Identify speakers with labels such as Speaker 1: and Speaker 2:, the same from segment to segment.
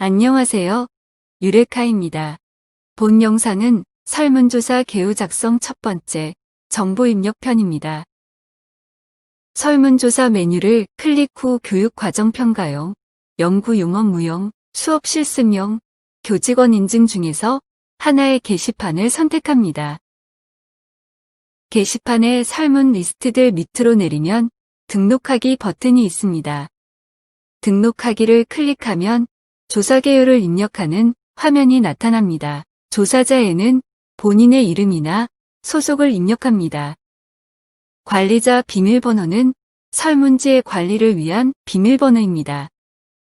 Speaker 1: 안녕하세요. 유레카입니다. 본 영상은 설문조사 개요 작성 첫 번째 정보 입력 편입니다. 설문조사 메뉴를 클릭 후 교육 과정 평가용, 연구 용어 무용, 수업 실습용, 교직원 인증 중에서 하나의 게시판을 선택합니다. 게시판의 설문 리스트들 밑으로 내리면 등록하기 버튼이 있습니다. 등록하기를 클릭하면 조사 개요를 입력하는 화면이 나타납니다. 조사자에는 본인의 이름이나 소속을 입력합니다. 관리자 비밀번호는 설문지의 관리를 위한 비밀번호입니다.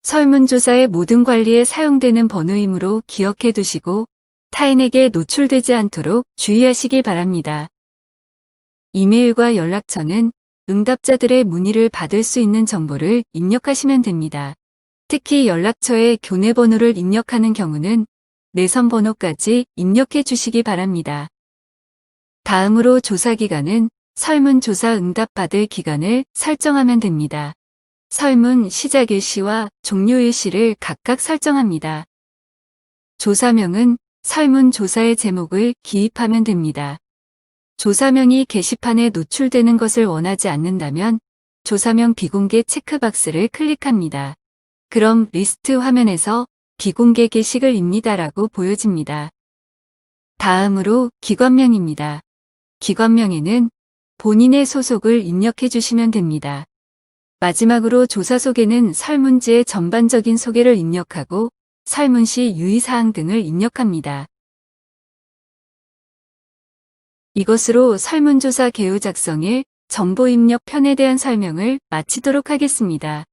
Speaker 1: 설문조사의 모든 관리에 사용되는 번호이므로 기억해 두시고 타인에게 노출되지 않도록 주의하시기 바랍니다. 이메일과 연락처는 응답자들의 문의를 받을 수 있는 정보를 입력하시면 됩니다. 특히 연락처에 교내 번호를 입력하는 경우는 내선 번호까지 입력해 주시기 바랍니다. 다음으로 조사 기간은 설문조사 응답받을 기간을 설정하면 됩니다. 설문 시작 일시와 종료 일시를 각각 설정합니다. 조사명은 설문조사의 제목을 기입하면 됩니다. 조사명이 게시판에 노출되는 것을 원하지 않는다면 조사명 비공개 체크박스를 클릭합니다. 그럼 리스트 화면에서 비공개 게시글 입니다라고 보여집니다. 다음으로 기관명입니다. 기관명에는 본인의 소속을 입력해 주시면 됩니다. 마지막으로 조사 소개는 설문지의 전반적인 소개를 입력하고 설문 시 유의사항 등을 입력합니다. 이것으로 설문조사 개요 작성일 정보 입력 편에 대한 설명을 마치도록 하겠습니다.